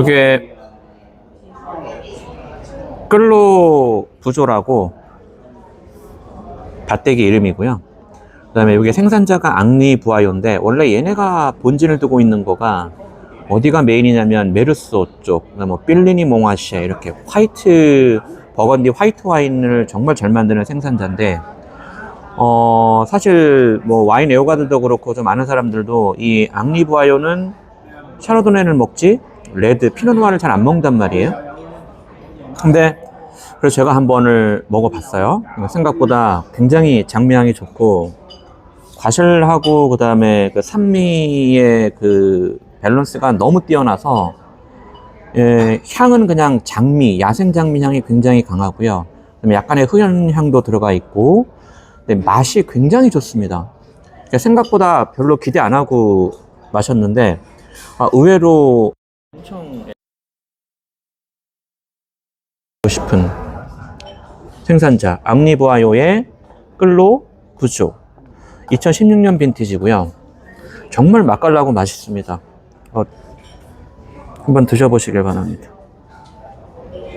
이게 끌로 부조라고 밭대기 이름이고요. 그 다음에 이게 생산자가 앙리 부아요인데 원래 얘네가 본진을 두고 있는 거가 어디가 메인이냐면 메르소 쪽, 그다음에 뭐 빌리니 몽아시아 이렇게 화이트 버건디 화이트 와인을 정말 잘 만드는 생산자인데 어 사실 뭐 와인 애호가들도 그렇고 좀 아는 사람들도 이 앙리 부아요는 샤르도네를 먹지 레드 피노누아를 잘 안 먹는단 말이에요. 근데 그래서 제가 한 번을 먹어봤어요. 생각보다 굉장히 장미향이 좋고 과실하고 그다음에 그 산미의 그 밸런스가 너무 뛰어나서 예, 향은 그냥 장미, 야생 장미 향이 굉장히 강하고요. 약간의 흑연 향도 들어가 있고 근데 맛이 굉장히 좋습니다. 그러니까 생각보다 별로 기대 안 하고 마셨는데 아, 의외로 엄청 싶은 생산자 암리보아요의 끌로 구조 2016년 빈티지고요. 정말 맛깔나고 맛있습니다. 어, 한번 드셔보시길 바랍니다.